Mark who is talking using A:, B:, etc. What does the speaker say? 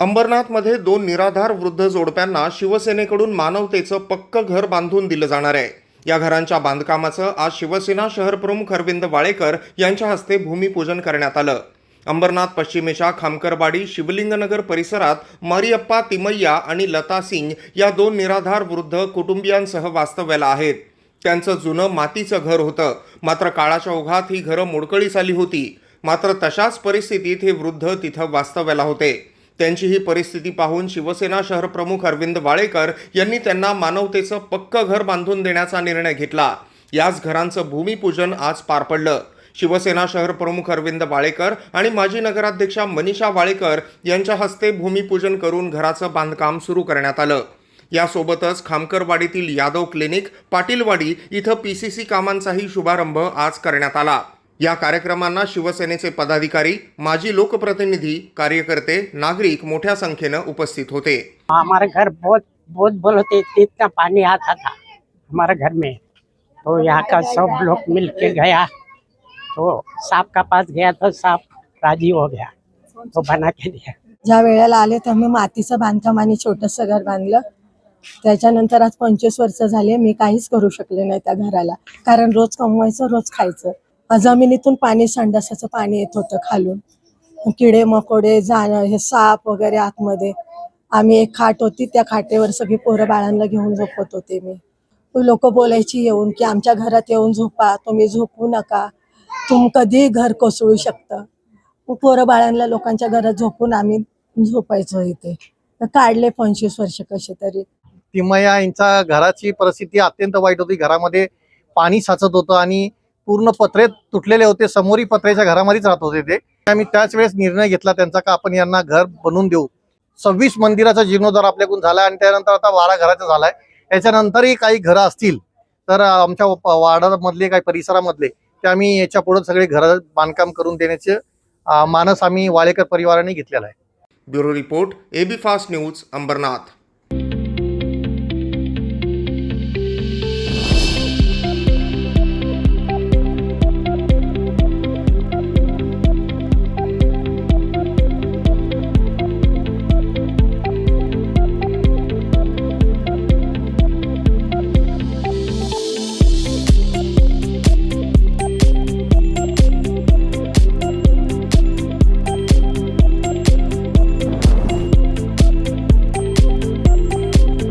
A: अंबरनाथमध्ये दोन निराधार वृद्ध जोडप्यांना शिवसेनेकडून मानवतेचं पक्क घर बांधून दिलं जाणार आहे. या घरांच्या बांधकामाचं आज शिवसेना शहरप्रमुख अरविंद वाळेकर यांच्या हस्ते भूमिपूजन करण्यात आलं. अंबरनाथ पश्चिमेच्या खामकरवाडी शिवलिंगनगर परिसरात मारियप्पा तिमय्या आणि लता सिंग या दोन निराधार वृद्ध कुटुंबियांसह वास्तव्याला आहेत. त्यांचं जुनं मातीचं घर होतं. मात्र काळाच्या ओघात ही घरं मोडकळीस आली होती. मात्र तशाच परिस्थितीत हे वृद्ध तिथं वास्तव्याला होते. त्यांची ही परिस्थिती पाहून शिवसेना शहरप्रमुख अरविंद वाळेकर यांनी त्यांना मानवतेचं पक्क घर बांधून देण्याचा निर्णय घेतला. याच घरांचं भूमिपूजन आज पार पडलं. शिवसेना शहर प्रमुख अरविंद वाळेकर आणि माजी नगराध्यक्षा मनीषा वाळेकर यांच्या हस्ते भूमिपूजन करून घराचं बांधकाम सुरू करण्यात आलं. यासोबतच खामकरवाडीतील यादव क्लिनिक पाटीलवाडी इथं पी सी सी कामांचाही शुभारंभ आज करण्यात आला. या कार्यक्रमांना शिवसेनेचे पदाधिकारी माजी लोकप्रतिनिधी कार्यकर्ते नागरिक मोठ्या संख्येनं उपस्थित होते.
B: हमारे घर बहुत बहुत बोल होते इतना पानी आता था हमारे घर में। तो यहाँ का सब लोग मिल के गया तो सांप का पास गया तो सांप राजी हो गया तो बना के दिया।
C: ज्या वेळेला आले तर मी मातीचं बांधकाम आणि छोटंसं घर बांधलं. त्याच्यानंतर आज पंचवीस वर्ष झाले मी काहीच करू शकले नाही त्या घराला. कारण रोज कमवायचं रोज खायचं. जमिनीतून पाणी संडासाचं पाणी येत होतं खालून. किडे मकोडे जाण हे साप वगैरे आतमध्ये. आम्ही एक खाट होती त्या खाटेवर सगळी पोरं बाळांना घेऊन झोपत होते मी. लोक बोलायची येऊन की आमच्या घरात येऊन झोपा तुम्ही झोपू नका. तुम कधी घर कोसळू शकतं? पोरं बाळांना लोकांच्या घरात झोपून आम्ही झोपायचो इथे. काढले पंचवीस वर्ष कसे तरी.
D: तिमया यांच्या घराची परिस्थिती अत्यंत वाईट होती. घरामध्ये पाणी साचत होतं आणि पूर्ण पत्रे तुटलेले होते. समोरी पत्र्याच्या घरामध्येच राहत होते ते. आम्ही त्याच वेळेस निर्णय घेतला त्यांचा का आपण यांना घर बनवून देऊ. सव्वीस मंदिराचा जीर्णोद्धार आपल्याकडून झाला आणि त्यानंतर आता वाडा घराचा झालाय. याच्यानंतरही काही घरं असतील तर आमच्या वाडामधले काही परिसरामधले ते आम्ही याच्यापुढे सगळे घर बांधकाम करून देण्याचे मानस आम्ही वाळेकर परिवाराने घेतलेला आहे.
A: Bureau report AB fast news Ambernath.